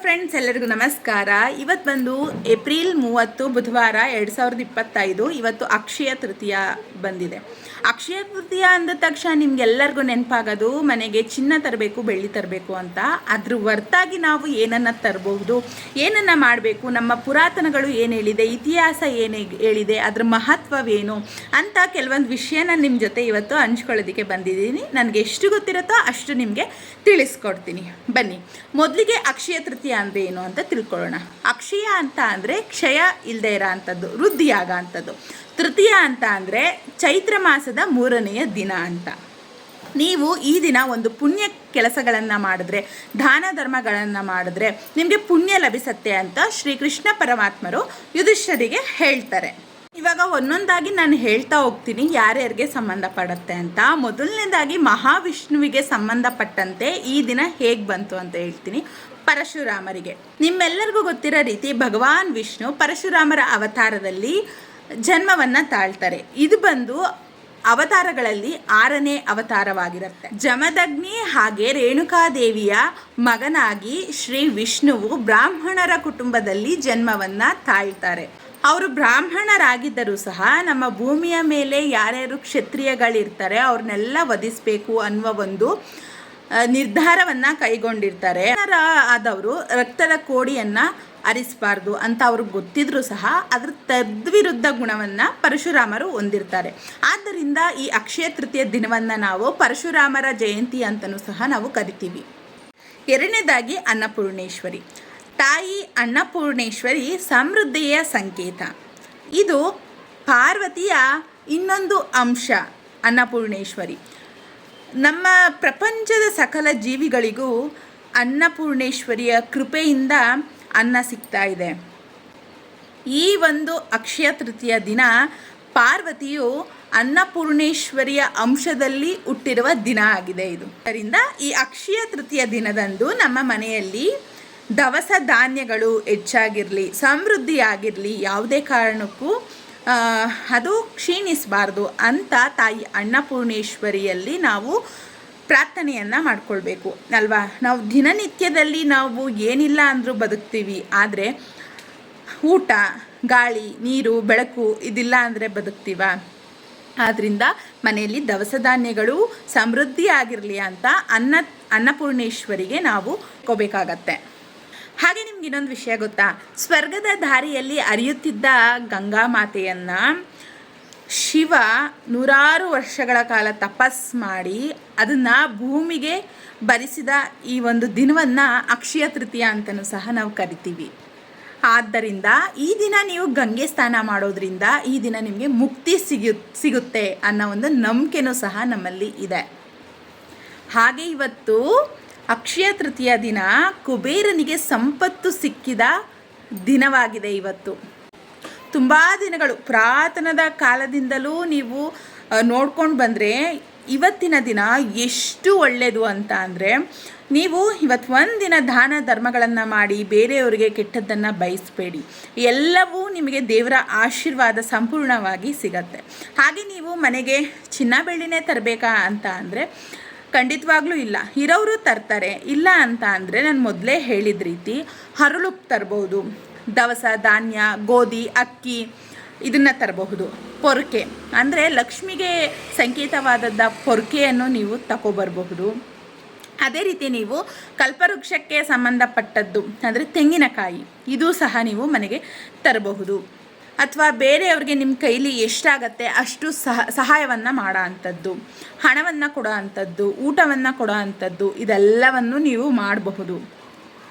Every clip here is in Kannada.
ಫ್ರೆಂಡ್ಸ್ ಎಲ್ಲರಿಗೂ ನಮಸ್ಕಾರ. ಇವತ್ತು ಬಂದು ಏಪ್ರಿಲ್ ಮೂವತ್ತು, ಬುಧವಾರ ಎರಡು ಸಾವಿರದ ಇಪ್ಪತ್ತೈದು, ಇವತ್ತು ಅಕ್ಷಯ ತೃತೀಯ ಬಂದಿದೆ. ಅಕ್ಷಯ ತೃತೀಯ ಅಂದ ತಕ್ಷಣ ನಿಮ್ಗೆಲ್ಲರಿಗೂ ನೆನಪಾಗೋದು, ಮನೆಗೆ ಚಿನ್ನ ತರಬೇಕು, ಬೆಳ್ಳಿ ತರಬೇಕು ಅಂತ. ಅದ್ರ ಹೊರ್ತಾಗಿ ನಾವು ಏನನ್ನು ತರಬಹುದು, ಏನನ್ನು ಮಾಡಬೇಕು, ನಮ್ಮ ಪುರಾತನಗಳು ಏನು ಹೇಳಿದೆ, ಇತಿಹಾಸ ಏನು ಹೇಳಿದೆ, ಅದ್ರ ಮಹತ್ವವೇನು ಅಂತ ಕೆಲವೊಂದು ವಿಷಯನ ನಿಮ್ಮ ಜೊತೆ ಇವತ್ತು ಹಂಚ್ಕೊಳ್ಳೋದಕ್ಕೆ ಬಂದಿದ್ದೀನಿ. ನನಗೆ ಎಷ್ಟು ಗೊತ್ತಿರುತ್ತೋ ಅಷ್ಟು ನಿಮಗೆ ತಿಳಿಸ್ಕೊಡ್ತೀನಿ. ಬನ್ನಿ. ಮೊದಲಿಗೆ ಅಕ್ಷಯ ತೃತೀಯ ಅಂದರೆ ಏನು ಅಂತ ತಿಳ್ಕೊಳ್ಳೋಣ. ಅಕ್ಷಯ ಅಂತ ಅಂದರೆ ಕ್ಷಯ ಇಲ್ಲದೆ ಇರೋ ಅಂಥದ್ದು ವೃದ್ಧಿಯಾಗ ಅಂಥದ್ದು ತೃತೀಯ ಅಂತ ಅಂದರೆ ಚೈತ್ರ ಮಾಸದ ಮೂರನೆಯ ದಿನ ಅಂತ. ನೀವು ಈ ದಿನ ಒಂದು ಪುಣ್ಯ ಕೆಲಸಗಳನ್ನು ಮಾಡಿದ್ರೆ, ದಾನ ಧರ್ಮಗಳನ್ನು ಮಾಡಿದ್ರೆ ನಿಮಗೆ ಪುಣ್ಯ ಲಭಿಸತ್ತೆ ಅಂತ ಶ್ರೀಕೃಷ್ಣ ಪರಮಾತ್ಮರು ಯುಧಿಷ್ಠರಿಗೆ ಹೇಳ್ತಾರೆ. ಇವಾಗ ಒಂದೊಂದಾಗಿ ನಾನು ಹೇಳ್ತಾ ಹೋಗ್ತೀನಿ, ಯಾರ್ಯಾರಿಗೆ ಸಂಬಂಧಪಡುತ್ತೆ ಅಂತ. ಮೊದಲನೇದಾಗಿ ಮಹಾವಿಷ್ಣುವಿಗೆ ಸಂಬಂಧಪಟ್ಟಂತೆ ಈ ದಿನ ಹೇಗೆ ಬಂತು ಅಂತ ಹೇಳ್ತೀನಿ. ಪರಶುರಾಮರಿಗೆ. ನಿಮ್ಮೆಲ್ಲರಿಗೂ ಗೊತ್ತಿರೋ ರೀತಿ ಭಗವಾನ್ ವಿಷ್ಣು ಪರಶುರಾಮರ ಅವತಾರದಲ್ಲಿ ಜನ್ಮವನ್ನು ತಾಳ್ತಾರೆ. ಇದು ಬಂದು ಅವತಾರಗಳಲ್ಲಿ ಆರನೇ ಅವತಾರವಾಗಿರುತ್ತೆ. ಜಮದಗ್ನಿ ಹಾಗೆ ರೇಣುಕಾದೇವಿಯ ಮಗನಾಗಿ ಶ್ರೀ ವಿಷ್ಣುವು ಬ್ರಾಹ್ಮಣರ ಕುಟುಂಬದಲ್ಲಿ ಜನ್ಮವನ್ನ ತಾಳ್ತಾರೆ. ಅವರು ಬ್ರಾಹ್ಮಣರಾಗಿದ್ದರೂ ಸಹ ನಮ್ಮ ಭೂಮಿಯ ಮೇಲೆ ಯಾರ್ಯಾರು ಕ್ಷತ್ರಿಯಗಳಿರ್ತಾರೆ, ಅವ್ರನ್ನೆಲ್ಲ ವಧಿಸಬೇಕು ಅನ್ನುವ ಒಂದು ನಿರ್ಧಾರವನ್ನು ಕೈಗೊಂಡಿರ್ತಾರೆ. ಆದವರು ರಕ್ತದ ಕೋಡಿಯನ್ನ ಅರಿಸಬಾರ್ದು ಅಂತ ಅವ್ರಿಗೆ ಗೊತ್ತಿದ್ರು ಸಹ ಅದ್ರ ತದ್ವಿರುದ್ಧ ಗುಣವನ್ನ ಪರಶುರಾಮರು ಹೊಂದಿರ್ತಾರೆ. ಆದ್ದರಿಂದ ಈ ಅಕ್ಷಯ ತೃತೀಯ ದಿನವನ್ನ ನಾವು ಪರಶುರಾಮರ ಜಯಂತಿ ಅಂತಲೂ ಸಹ ನಾವು ಕರಿತೀವಿ. ಎರಡನೇದಾಗಿ ಅನ್ನಪೂರ್ಣೇಶ್ವರಿ. ತಾಯಿ ಅನ್ನಪೂರ್ಣೇಶ್ವರಿ ಸಮೃದ್ಧಿಯ ಸಂಕೇತ. ಇದು ಪಾರ್ವತಿಯ ಇನ್ನೊಂದು ಅಂಶ, ಅನ್ನಪೂರ್ಣೇಶ್ವರಿ. ನಮ್ಮ ಪ್ರಪಂಚದ ಸಕಲ ಜೀವಿಗಳಿಗೂ ಅನ್ನಪೂರ್ಣೇಶ್ವರಿಯ ಕೃಪೆಯಿಂದ ಅನ್ನ ಸಿಗ್ತಾ ಇದೆ. ಈ ಒಂದು ಅಕ್ಷಯ ತೃತೀಯ ದಿನ ಪಾರ್ವತಿಯು ಅನ್ನಪೂರ್ಣೇಶ್ವರಿಯ ಅಂಶದಲ್ಲಿ ಹುಟ್ಟಿರುವ ದಿನ ಆಗಿದೆ ಇದು. ಅದರಿಂದ ಈ ಅಕ್ಷಯ ತೃತೀಯ ದಿನದಂದು ನಮ್ಮ ಮನೆಯಲ್ಲಿ ದವಸ ಧಾನ್ಯಗಳು ಹೆಚ್ಚಾಗಿರಲಿ, ಸಮೃದ್ಧಿಯಾಗಿರಲಿ ಯಾವುದೇ ಕಾರಣಕ್ಕೂ ಅದು ಕ್ಷೀಣಿಸಬಾರ್ದು ಅಂತ ತಾಯಿ ಅನ್ನಪೂರ್ಣೇಶ್ವರಿಯಲ್ಲಿ ನಾವು ಪ್ರಾರ್ಥನೆಯನ್ನು ಮಾಡಿಕೊಳ್ಬೇಕು. ಅಲ್ವಾ? ನಾವು ದಿನನಿತ್ಯದಲ್ಲಿ ನಾವು ಏನಿಲ್ಲ ಅಂದರೂ ಬದುಕ್ತೀವಿ, ಆದರೆ ಊಟ, ಗಾಳಿ, ನೀರು, ಬೆಳಕು ಇದಿಲ್ಲ ಅಂದರೆ ಬದುಕ್ತೀವ? ಆದ್ದರಿಂದ ಮನೆಯಲ್ಲಿ ದವಸ ಧಾನ್ಯಗಳು ಸಮೃದ್ಧಿಯಾಗಿರಲಿ ಅಂತ ಅನ್ನ, ಅನ್ನಪೂರ್ಣೇಶ್ವರಿಗೆ ನಾವು ಕೋಬೇಕಾಗತ್ತೆ ಹಾಗೆ ನಿಮ್ಗೆ ಇನ್ನೊಂದು ವಿಷಯ ಗೊತ್ತಾ? ಸ್ವರ್ಗದ ದಾರಿಯಲ್ಲಿ ಅರಿಯುತ್ತಿದ್ದ ಗಂಗಾ ಮಾತೆಯನ್ನು ಶಿವ ನೂರಾರು ವರ್ಷಗಳ ಕಾಲ ತಪಸ್ ಮಾಡಿ ಅದನ್ನು ಭೂಮಿಗೆ ಬರಿಸಿದ ಈ ಒಂದು ದಿನವನ್ನು ಅಕ್ಷಯ ತೃತೀಯ ಅಂತಲೂ ಸಹ ನಾವು ಕರಿತೀವಿ. ಆದ್ದರಿಂದ ಈ ದಿನ ನೀವು ಗಂಗೆ ಸ್ನಾನ ಮಾಡೋದ್ರಿಂದ ಈ ದಿನ ನಿಮಗೆ ಮುಕ್ತಿ ಸಿಗು, ಸಿಗುತ್ತೆ ಅನ್ನೋ ಒಂದು ನಂಬಿಕೆನೂ ಸಹ ನಮ್ಮಲ್ಲಿ ಇದೆ. ಹಾಗೆ ಇವತ್ತು ಅಕ್ಷಯ ತೃತೀಯ ದಿನ ಕುಬೇರನಿಗೆ ಸಂಪತ್ತು ಸಿಕ್ಕಿದ ದಿನವಾಗಿದೆ ಇವತ್ತು. ತುಂಬ ದಿನಗಳು ಪುರಾತನದ ಕಾಲದಿಂದಲೂ ನೀವು ನೋಡ್ಕೊಂಡು ಬಂದರೆ ಇವತ್ತಿನ ದಿನ ಎಷ್ಟು ಒಳ್ಳೆಯದು ಅಂತ ಅಂದರೆ, ನೀವು ಇವತ್ತು ಒಂದಿನ ದಾನ ಧರ್ಮಗಳನ್ನು ಮಾಡಿ ಬೇರೆಯವರಿಗೆ ಕೆಟ್ಟದ್ದನ್ನು ಬಯಸಬೇಡಿ. ಎಲ್ಲವೂ ನಿಮಗೆ ದೇವರ ಆಶೀರ್ವಾದ ಸಂಪೂರ್ಣವಾಗಿ ಸಿಗತ್ತೆ. ಹಾಗೆ ನೀವು ಮನೆಗೆ ಚಿನ್ನ ಬೆಳ್ಳಿನೇ ತರಬೇಕಾ ಅಂತ ಅಂದರೆ ಖಂಡಿತವಾಗ್ಲೂ ಇಲ್ಲ. ಇರೋರು ತರ್ತಾರೆ. ಇಲ್ಲ ಅಂತ ಅಂದರೆ ನಾನು ಮೊದಲೇ ಹೇಳಿದ ರೀತಿ ಹರಳು ತರ್ಬೋದು. ದವಸ, ಧಾನ್ಯ, ಗೋಧಿ, ಅಕ್ಕಿ ಇದನ್ನು ತರಬಹುದು. ಪೊರಕೆ. ಅಂದರೆ ಲಕ್ಷ್ಮಿಗೆ ಸಂಕೇತವಾದದ್ದ ಪೊರಕೆಯನ್ನು ನೀವು ತಗೊಬರಬಹುದು ಅದೇ ರೀತಿ ನೀವು ಕಲ್ಪವೃಕ್ಷಕ್ಕೆ ಸಂಬಂಧಪಟ್ಟದ್ದು, ಅಂದರೆ ತೆಂಗಿನಕಾಯಿ, ಇದು ಸಹ ನೀವು ಮನೆಗೆ ತರಬಹುದು. ಅಥವಾ ಬೇರೆಯವ್ರಿಗೆ ನಿಮ್ಮ ಕೈಲಿ ಎಷ್ಟಾಗತ್ತೆ ಅಷ್ಟು ಸಹ, ಸಹಾಯವನ್ನು ಮಾಡೋ ಅಂಥದ್ದು, ಹಣವನ್ನು ಕೊಡೋ ಅಂಥದ್ದು, ಊಟವನ್ನು ಕೊಡೋ ಅಂಥದ್ದು, ಇದೆಲ್ಲವನ್ನು ನೀವು ಮಾಡಬಹುದು.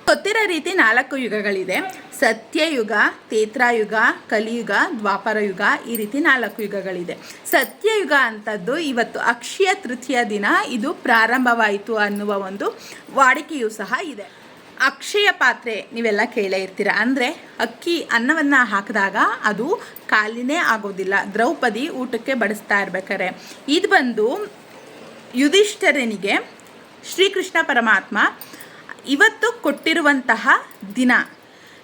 ಗೊತ್ತಿರೋ ರೀತಿ ನಾಲ್ಕು ಯುಗಗಳಿದೆ. ಸತ್ಯಯುಗ ತೇತ್ರಾಯುಗ ಕಲಿಯುಗ ದ್ವಾಪರ ಯುಗ ಈ ರೀತಿ ನಾಲ್ಕು ಯುಗಗಳಿದೆ. ಸತ್ಯಯುಗ ಅಂಥದ್ದು ಇವತ್ತು ಅಕ್ಷಯ ತೃತೀಯ ದಿನ, ಇದು ಪ್ರಾರಂಭವಾಯಿತು ಅನ್ನುವ ಒಂದು ವಾಡಿಕೆಯೂ ಸಹ ಇದೆ. ಅಕ್ಷಯ ಪಾತ್ರೆ ನೀವೆಲ್ಲ ಕೇಳೇ ಇರ್ತೀರ? ಅಂದರೆ ಅಕ್ಕಿ ಅನ್ನವನ್ನು ಹಾಕಿದಾಗ ಅದು ಖಾಲಿನೇ ಆಗೋದಿಲ್ಲ. ದ್ರೌಪದಿ ಊಟಕ್ಕೆ ಬಡಿಸ್ತಾ ಇರ್ಬೇಕಾರೆ. ಇದು ಬಂದು ಯುಧಿಷ್ಠರನಿಗೆ ಶ್ರೀಕೃಷ್ಣ ಪರಮಾತ್ಮ ಇವತ್ತು ಕೊಟ್ಟಿರುವಂತಹ ದಿನ.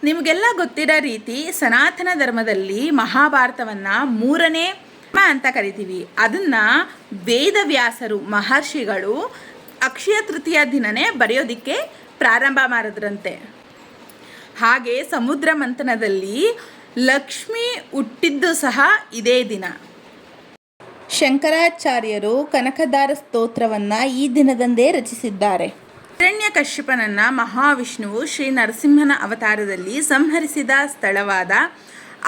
ನಿಮಗೆಲ್ಲ ಗೊತ್ತಿರೋ ರೀತಿ ಸನಾತನ ಧರ್ಮದಲ್ಲಿ ಮಹಾಭಾರತವನ್ನು ಮೂರನೇ ಅಂತ ಕರಿತೀವಿ. ಅದನ್ನು ವೇದವ್ಯಾಸರು, ಮಹರ್ಷಿಗಳು ಅಕ್ಷಯ ತೃತೀಯ ದಿನನೇ ಬರೆಯೋದಕ್ಕೆ ಪ್ರಾರಂಭ ಮಾಡಿದ್ರಂತೆ. ಹಾಗೆ ಸಮುದ್ರ ಮಂಥನದಲ್ಲಿ ಲಕ್ಷ್ಮಿ ಹುಟ್ಟಿದ್ದು ಸಹ ಇದೇ ದಿನ. ಶಂಕರಾಚಾರ್ಯರು ಕನಕದಾರ ಸ್ತೋತ್ರವನ್ನು ಈ ದಿನದಂದೇ ರಚಿಸಿದ್ದಾರೆ. ಅರಣ್ಯ ಕಶ್ಯಪನನ್ನ ಮಹಾವಿಷ್ಣುವು ಶ್ರೀ ನರಸಿಂಹನ ಅವತಾರದಲ್ಲಿ ಸಂಹರಿಸಿದ ಸ್ಥಳವಾದ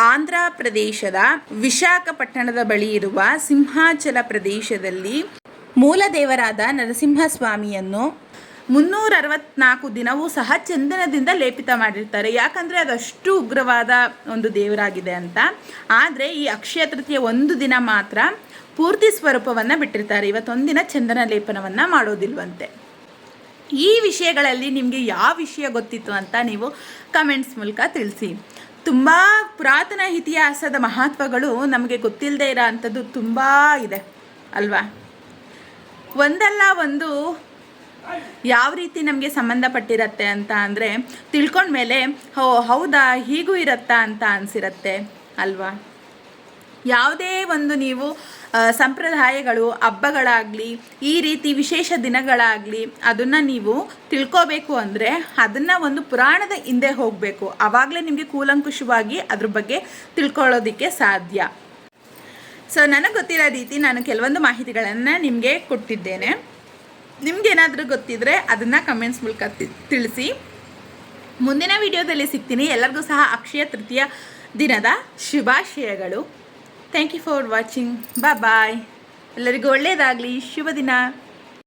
ಆಂಧ್ರ ಪ್ರದೇಶದ ವಿಶಾಖಪಟ್ಟಣದ ಬಳಿ ಇರುವ ಸಿಂಹಾಚಲ ಪ್ರದೇಶದಲ್ಲಿ ಮೂಲ ದೇವರಾದ ನರಸಿಂಹಸ್ವಾಮಿಯನ್ನು ಮುನ್ನೂರ ಅರವತ್ನಾಲ್ಕು ದಿನವೂ ಸಹ ಚಂದನದಿಂದ ಲೇಪಿತ ಮಾಡಿರ್ತಾರೆ. ಯಾಕಂದರೆ ಅದಷ್ಟು ಉಗ್ರವಾದ ಒಂದು ದೇವರಾಗಿದೆ ಅಂತ. ಆದರೆ ಈ ಅಕ್ಷಯ ತೃತೀಯ ಒಂದು ದಿನ ಮಾತ್ರ ಪೂರ್ತಿ ಸ್ವರೂಪವನ್ನು ಬಿಟ್ಟಿರ್ತಾರೆ. ಇವತ್ತೊಂದಿನ ಚಂದನ ಲೇಪನವನ್ನು ಮಾಡೋದಿಲ್ವಂತೆ. ಈ ವಿಷಯಗಳಲ್ಲಿ ನಿಮಗೆ ಯಾವ ವಿಷಯ ಗೊತ್ತಿತ್ತು ಅಂತ ನೀವು ಕಮೆಂಟ್ಸ್ ಮೂಲಕ ತಿಳಿಸಿ. ತುಂಬ ಪುರಾತನ ಇತಿಹಾಸದ ಮಹತ್ವಗಳು ನಮಗೆ ಗೊತ್ತಿಲ್ಲದೆ ಇರೋ ಅಂಥದ್ದು ತುಂಬ ಇದೆ. ಅಲ್ವಾ? ಒಂದಲ್ಲ ಒಂದು ಯಾವ ರೀತಿ ನಮಗೆ ಸಂಬಂಧಪಟ್ಟಿರತ್ತೆ ಅಂತ ಅಂದರೆ ತಿಳ್ಕೊಂಡ್ಮೇಲೆ, ಹೋ, ಹೌದಾ, ಹೀಗೂ ಇರತ್ತಾ ಅಂತ ಅನಿಸಿರತ್ತೆ ಅಲ್ವಾ? ಯಾವುದೇ ಒಂದು ನೀವು ಸಂಪ್ರದಾಯಗಳು, ಹಬ್ಬಗಳಾಗಲಿ, ಈ ರೀತಿ ವಿಶೇಷ ದಿನಗಳಾಗಲಿ, ಅದನ್ನು ನೀವು ತಿಳ್ಕೋಬೇಕು ಅಂದರೆ ಅದನ್ನು ಒಂದು ಪುರಾಣದ ಹಿಂದೆ ಹೋಗಬೇಕು. ಆವಾಗಲೇ ನಿಮಗೆ ಕೂಲಂಕುಷವಾಗಿ ಅದ್ರ ಬಗ್ಗೆ ತಿಳ್ಕೊಳ್ಳೋದಕ್ಕೆ ಸಾಧ್ಯ. ಸೊ ನನಗೆ ಗೊತ್ತಿರೋ ರೀತಿ ನಾನು ಕೆಲವೊಂದು ಮಾಹಿತಿಗಳನ್ನು ನಿಮಗೆ ಕೊಟ್ಟಿದ್ದೇನೆ. ನಿಮ್ಗೇನಾದರೂ ಗೊತ್ತಿದ್ರೆ ಅದನ್ನು ಕಮೆಂಟ್ಸ್ ಮೂಲಕ ತಿಳಿಸಿ. ಮುಂದಿನ ವಿಡಿಯೋದಲ್ಲಿ ಸಿಗ್ತೀನಿ. ಎಲ್ಲರಿಗೂ ಸಹ ಅಕ್ಷಯ ತೃತೀಯ ದಿನದ ಶುಭಾಶಯಗಳು. ಥ್ಯಾಂಕ್ ಯು ಫಾರ್ ವಾಚಿಂಗ್ ಬಾ ಬಾಯ್ ಎಲ್ಲರಿಗೂ ಒಳ್ಳೆಯದಾಗಲಿ ಶುಭ ದಿನ.